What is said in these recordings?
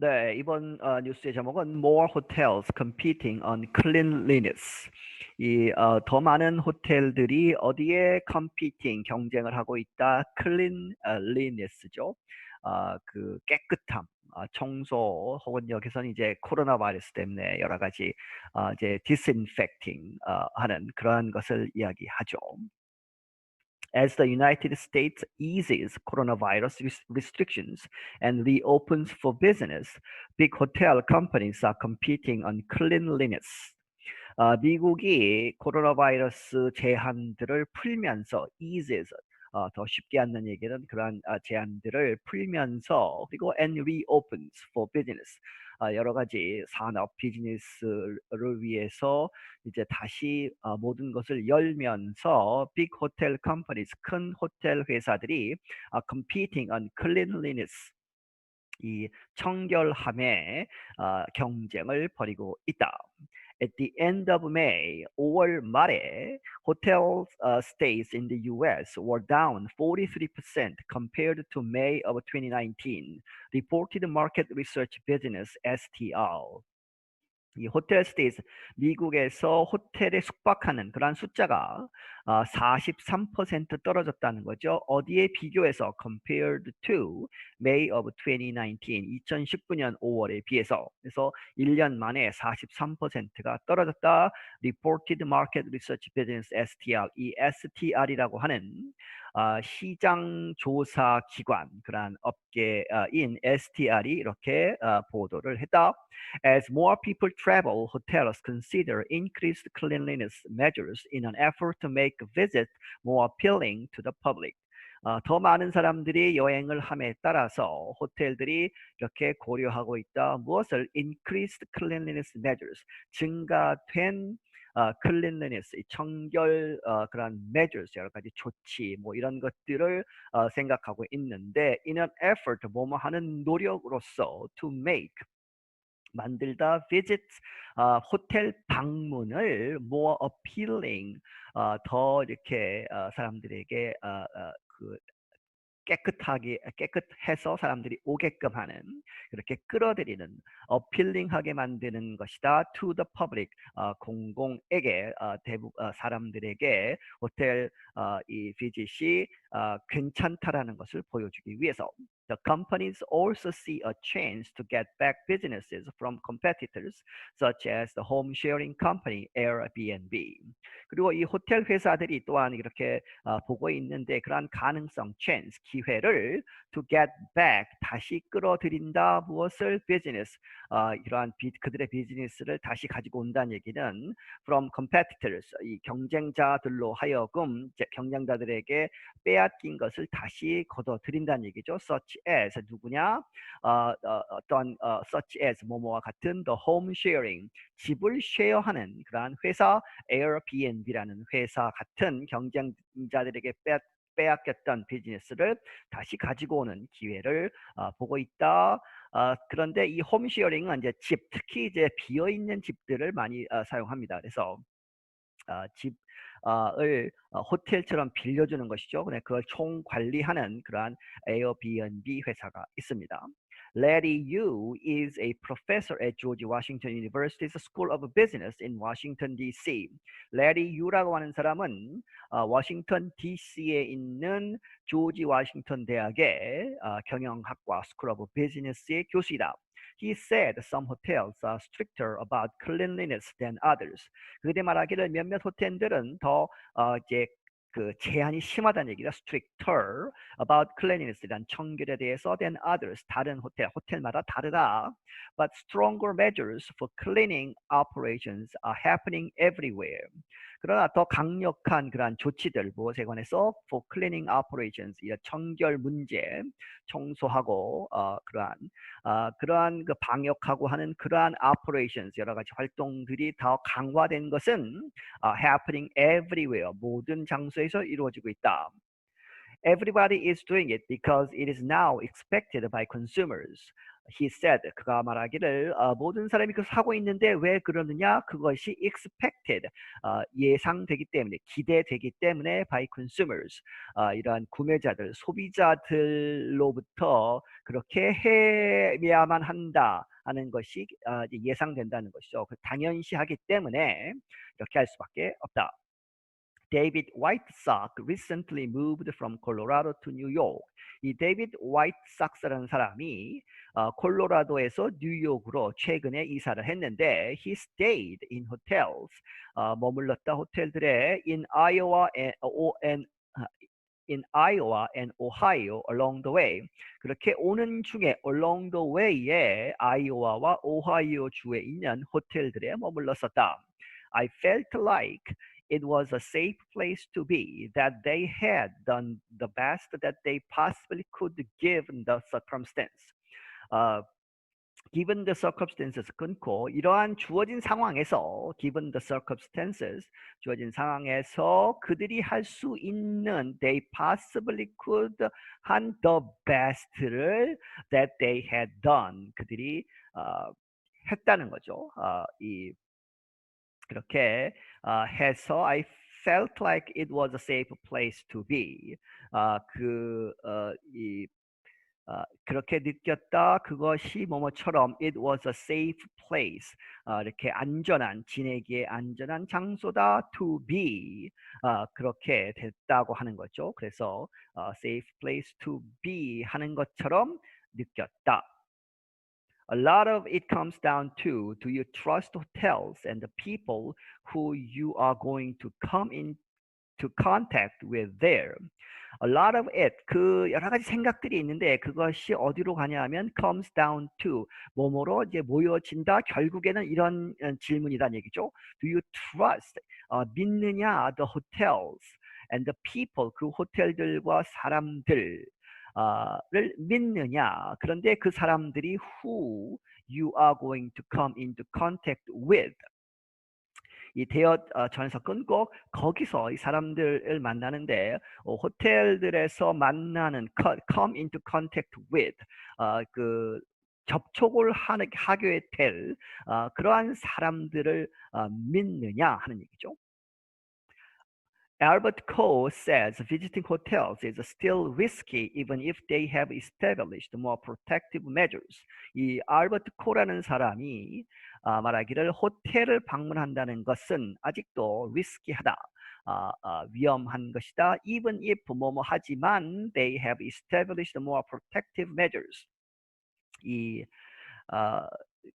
네, 이번 어, 뉴스의 제목은 More Hotels Competing on Cleanliness. 이 어, 더 많은 호텔들이 어디에 competing 경쟁을 하고 있다. Cleanliness죠. 어, 그 깨끗함, 어, 청소 혹은 여기서는 이제 코로나 바이러스 때문에 여러 가지 어, 이제 disinfecting 어, 하는 그러한 것을 이야기하죠. as the United States eases coronavirus res- restrictions and reopens for business, big hotel companies are competing on cleanliness. 어, 미국이 코로나 바이러스 제한들을 풀면서 eases 어, 더 쉽게 하는 얘기는 그러한 어, 제한들을 풀면서 그리고 and reopens for business 어, 여러 가지 산업 비즈니스를 위해서 이제 다시 어, 모든 것을 열면서 big hotel companies 큰 호텔 회사들이 어, competing on cleanliness 이 청결함에 어, 경쟁을 벌이고 있다. At the end of May or Mare, hotel uh, stays in the US were down 43% compared to May of 2019, reported market research business STR. 이 호텔 스테이스 미국에서 호텔에 숙박하는 그러한 숫자가 어, 43% 떨어졌다는 거죠. 어디에 비교해서 compared to May of 2019 2019년 5월에 비해서 그래서 1년 만에 43%가 떨어졌다. Reported Market Research Business STR 이 STR이라고 하는 어, 시장 조사 기관 그러한 업계인 STR이 이렇게 어, 보도를 했다. As more people travel, hotels consider increased cleanliness measures in an effort to make a visit more appealing to the public. 어, 더 많은 사람들이 여행을 함에 따라서 호텔들이 이렇게 고려하고 있다. 무엇을 increased cleanliness measures 증가된 어, cleanliness 이 청결 어, 그런 measures 여러 가지 조치 뭐 이런 것들을 어, 생각하고 있는데 in an effort 뭐뭐 하는 노력으로서 to make 만들다 visit 어, 호텔 방문을 more appealing 어, 더 이렇게 어, 사람들에게 어, 어, 그 깨끗하게 깨끗해서 사람들이 오게끔 하는 그렇게 끌어들이는 어필링하게 만드는 것이다. To the public. 어, 공공에게 어, 대부 어, 사람들에게 호텔 어, 이 비짓이 어, 괜찮다라는 것을 보여주기 위해서 The companies also see a chance to get back businesses from competitors such as the home sharing company Airbnb. 그리고 이 호텔 회사들이 또한 이렇게 어, 보고 있는데 그러한 가능성, chance, 기회를 to get back 다시 끌어들인다 무엇을 business 어, 이러한 비, 그들의 비즈니스를 다시 가지고 온다는 얘기는 from competitors 이 경쟁자들로 하여금 경쟁자들에게 빼앗긴 것을 다시 걷어들인다는 얘기죠. such as 누구냐 어, 어, 어떤 어, such as 뭐뭐와 같은 the home sharing 집을 쉐어하는 그러한 회사 Airbnb라는 회사 같은 경쟁자들에게 빼 빼앗겼던 비즈니스를 다시 가지고 오는 기회를 어, 보고 있다. 어, 그런데 이 홈쉐어링은 이제 집, 특히 이제 비어 있는 집들을 많이 어, 사용합니다. 그래서 어, 집 을 어, 호텔처럼 빌려주는 것이죠. 근데 그걸 총 관리하는 그러한 에어비앤비 회사가 있습니다. Larry Yu is a professor at George Washington University's School of Business in Washington D.C. Larry Yu라고 하는 사람은 어, 워싱턴 D.C.에 있는 조지 워싱턴 대학의 어, 경영학과 School of Business의 교수이다. He said some hotels are stricter about cleanliness than others. 그대 말하기를 몇몇 호텔들은 더 어, 이제 그 제한이 심하다는 얘기다. stricter about cleanliness란 청결에 대해서 than others 다른 호텔 호텔마다 다르다. But stronger measures for cleaning operations are happening everywhere. 그러나 더 강력한 그러한 조치들 무엇에 관해서 for cleaning operations 이 청결 문제 청소하고 어, 그러한 어, 그러한 그 방역하고 하는 그러한 operations 여러 가지 활동들이 더 강화된 것은 어, happening everywhere 모든 장소에서 이루어지고 있다. Everybody is doing it because it is now expected by consumers. He said 그가 말하기를 어, 모든 사람이 그 사고 있는데 왜 그러느냐 그것이 expected 어, 예상되기 때문에 기대되기 때문에 by consumers 어, 이러한 구매자들 소비자들로부터 그렇게 해야만 한다 하는 것이 어, 예상된다는 것이죠. 그 당연시하기 때문에 이렇게 할 수밖에 없다. David Whitesock recently moved from Colorado to New York. 이 데이비드 화이트삭스라는 사람이 어, 콜로라도에서 뉴욕으로 최근에 이사를 했는데 he stayed in hotels 어, 머물렀다 호텔들에 in Iowa and in Iowa and Ohio along the way. 그렇게 오는 중에 along the way에 아이오와와 오하이오 주에 있는 호텔들에 머물렀었다. I felt like it was a safe place to be, that they had done the best that they possibly could given the circumstance. Uh, given the circumstances 끊고 이러한 주어진 상황에서 given the circumstances 주어진 상황에서 그들이 할 수 있는 they possibly could 한 the best를 that they had done 그들이 어, 했다는 거죠. 어, 이 그렇게 어, 해서 I felt like it was a safe place to be. 어, 그, 어, 이, 어, 그렇게 느꼈다. 그것이 뭐뭐처럼 it was a safe place. 어, 이렇게 안전한 지내기에 안전한 장소다 to be. 어, 그렇게 됐다고 하는 거죠. 그래서 어, safe place to be 하는 것처럼 느꼈다. A lot of it comes down to do you trust hotels and the people who you are going to come into contact with there? A lot of it 그 여러 가지 생각들이 있는데 그것이 어디로 가냐면 comes down to 뭐뭐로 이제 모여진다 결국에는 이런 질문이란 얘기죠. Do you trust 어, 믿느냐 the hotels and the people 그 호텔들과 사람들 를 믿느냐. 그런데 그 사람들이 who you are going to come into contact with. 이 대여 어, 전에서 끊고 거기서 이 사람들을 만나는데 어, 호텔들에서 만나는 come into contact with 어, 그 접촉을 하는 하게 될 어, 그러한 사람들을 어, 믿느냐 하는 얘기죠. Albert Coe says visiting hotels is still risky even if they have established more protective measures. 이 알버트 코라는 사람이 아, 말하기를 호텔을 방문한다는 것은 아직도 리스키하다. 아, 아, 위험한 것이다. Even if 뭐뭐 하지만 they have established more protective measures. 이 어,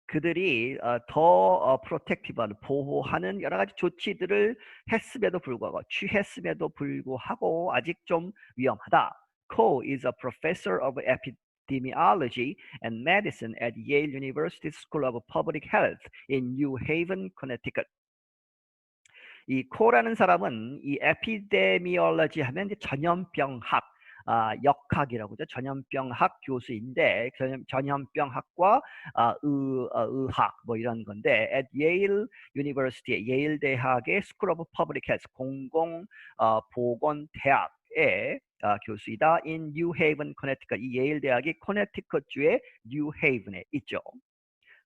그들이 어, 더 어, 프로텍티브한 보호하는 여러 가지 조치들을 했음에도 불구하고 취했음에도 불구하고 아직 좀 위험하다. Cole is a professor of epidemiology and medicine at Yale University School of Public Health in New Haven, Connecticut. 이 코라는 사람은 이 에피데미올로지 하면 전염병학 아, 역학이라고 하죠. 전염병학 교수인데 전염, 전염병학과 아, 의, 어, 의학 뭐 이런 건데 at Yale University 예일 대학의 School of Public Health 공공 어, 보건 대학의 어, 교수이다. in New Haven, Connecticut. 이 예일 대학이 코네티컷 주의 뉴 헤이븐에 있죠.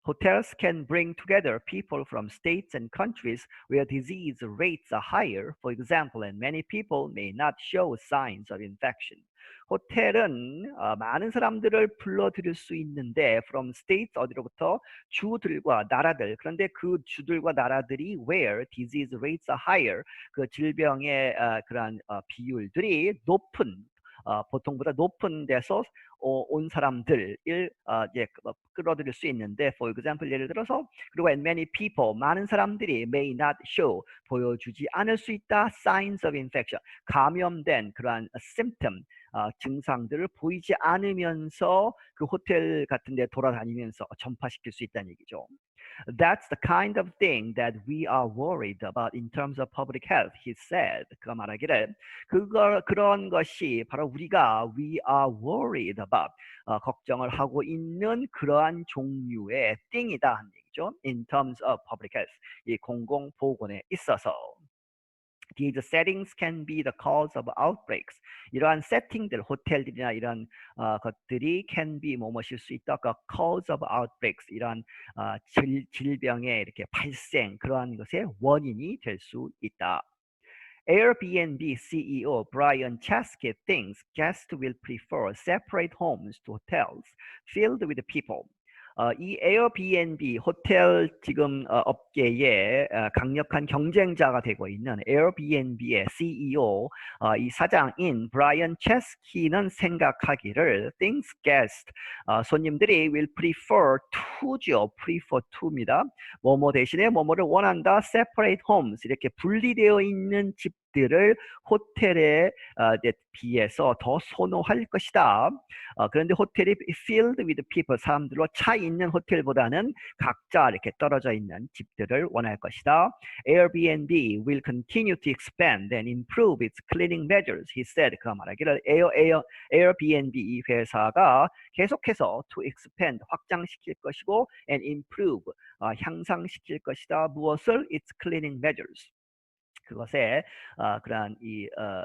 Hotels can bring together people from states and countries where disease rates are higher, for example, and many people may not show signs of infection. 호텔은 어, 많은 사람들을 불러들일 수 있는데 from states 어디로부터 주들과 나라들 그런데 그 주들과 나라들이 where disease rates are higher 그 질병의 어, 그러한 어, 비율들이 높은 어, 보통보다 높은 데서 어, 온 사람들을 어, 이제 끌어들일 수 있는데, for example 예를 들어서 그리고 and many people 많은 사람들이 may not show 보여주지 않을 수 있다 signs of infection 감염된 그러한 symptom 어, 증상들을 보이지 않으면서 그 호텔 같은 데 돌아다니면서 전파시킬 수 있다는 얘기죠. That's the kind of thing that we are worried about in terms of public health, he said. 그가 말하기를 그걸 그런 것이 바로 우리가 we are worried about 어, 걱정을 하고 있는 그러한 종류의 thing이다 하는 얘기죠. In terms of public health, 이 공공 보건에 있어서. These settings can be the cause of outbreaks. 이러한 세팅들, 호텔들이나 이런 어, 것들이 can be 뭐뭐일 수 있다. 그 cause of outbreaks 이러한 어, 질, 질병의 이렇게 발생 그러한 것의 원인이 될 수 있다. Airbnb CEO Brian Chesky thinks guests will prefer separate homes to hotels filled with people. 어, 이 에어비앤비 호텔 지금 어, 업계의 어, 강력한 경쟁자가 되고 있는 에어비앤비의 CEO 어, 이 사장인 브라이언 체스키는 생각하기를 thinks guests 어, 손님들이 will prefer to죠 prefer to입니다. 뭐뭐 대신에 뭐뭐를 원한다 separate homes 이렇게 분리되어 있는 집 들을 호텔에 어, 비해서 더 선호할 것이다. 어, 그런데 호텔이 filled with people 사람들로 차 있는 호텔보다는 각자 이렇게 떨어져 있는 집들을 원할 것이다. Airbnb will continue to expand and improve its cleaning measures. He said. 그가 말하기를 Air, Air, Airbnb 이 회사가 계속해서 to expand 확장시킬 것이고 and improve 어, 향상시킬 것이다. 무엇을? Its cleaning measures. 그것에 어, 그러한 이 어,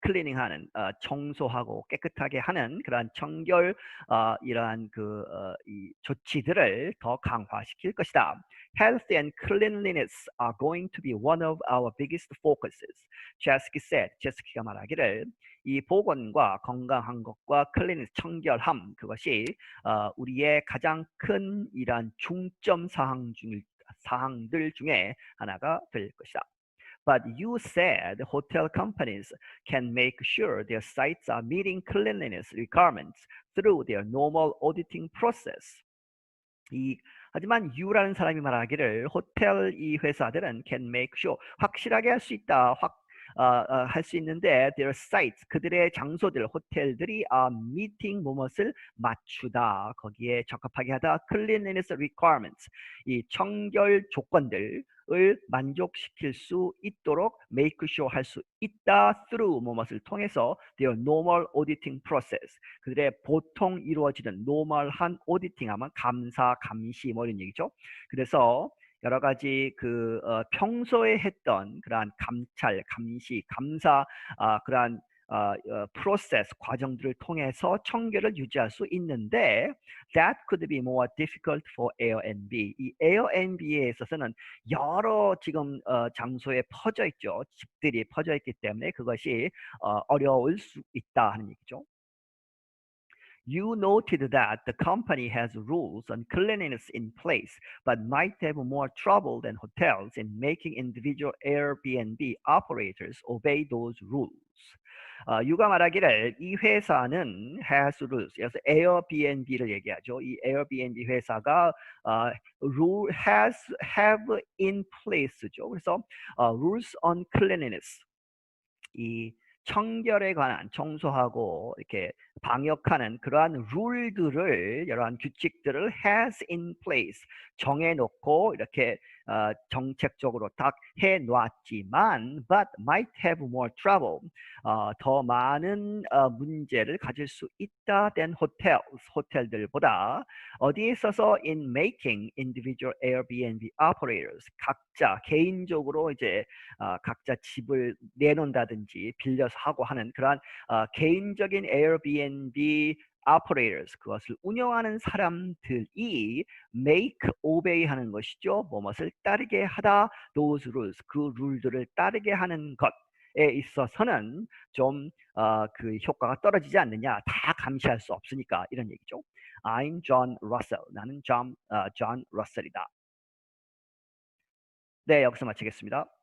클리닝하는 어, 청소하고 깨끗하게 하는 그러한 청결 어, 이러한 그 어, 이 조치들을 더 강화시킬 것이다. Health and cleanliness are going to be one of our biggest focuses. 제스키 said. 제스키가 말하기를 이 보건과 건강한 것과 클리니스 청결함 그것이 어, 우리의 가장 큰 이러한 중점 사항 중 사항들 중에 하나가 될 것이다. But you said hotel companies can make sure their sites are meeting cleanliness requirements through their normal auditing process. 이 하지만 you라는 사람이 말하기를 호텔 이 회사들은 can make sure 확실하게 할 수 있다. 확 어, 어, 할 수 있는데 their sites 그들의 장소들 호텔들이 are meeting 무엇을 맞추다 거기에 적합하게 하다 cleanliness requirements 이 청결 조건들 을 만족시킬 수 있도록 make sure 할 수 있다 through 무엇을 통해서 their normal auditing process 그들의 보통 이루어지는 normal한 auditing 하면 감사 감시 뭐 이런 얘기죠 그래서 여러 가지 그 어, 평소에 했던 그러한 감찰 감시 감사 아, 그러한 어, 어, 프로세스 과정들을 통해서 청결을 유지할 수 있는데 that could be more difficult for Airbnb. 이 Airbnb에 있어서는 여러 지금 어, 장소에 퍼져 있죠. 집들이 퍼져 있기 때문에 그것이 어, 어려울 수 있다 하는 얘기죠. You noted that the company has rules on cleanliness in place, but might have more trouble than hotels in making individual Airbnb operators obey those rules. 어, 유가 말하기를 이 회사는 has rules, 그래서 에어비앤비를 얘기하죠. 이 에어비앤비 회사가 어, rule has have in place죠. 그래서 어, rules on cleanliness 이 청결에 관한 청소하고 이렇게 방역하는 그러한 룰들을 여러한 규칙들을 has in place. 정해놓고 이렇게 어, 정책적으로 딱 해놨지만 but might have more trouble 어, 더 많은 어, 문제를 가질 수 있다 than hotels 호텔들보다 어디에 있어서 in making individual Airbnb operators 각자 개인적으로 이제 어, 각자 집을 내놓는다든지 빌려서 하고 하는 그러한 어, 개인적인 Airbnb operators 그것을 운영하는 사람들이 make obey 하는 것이죠. 뭐뭇을 따르게 하다 those rules 그 룰들을 따르게 하는 것에 있어서는 좀 어, 그 효과가 떨어지지 않느냐 다 감시할 수 없으니까 이런 얘기죠. I'm John Russell. 나는 John, 어, John Russell이다. 네, 여기서 마치겠습니다.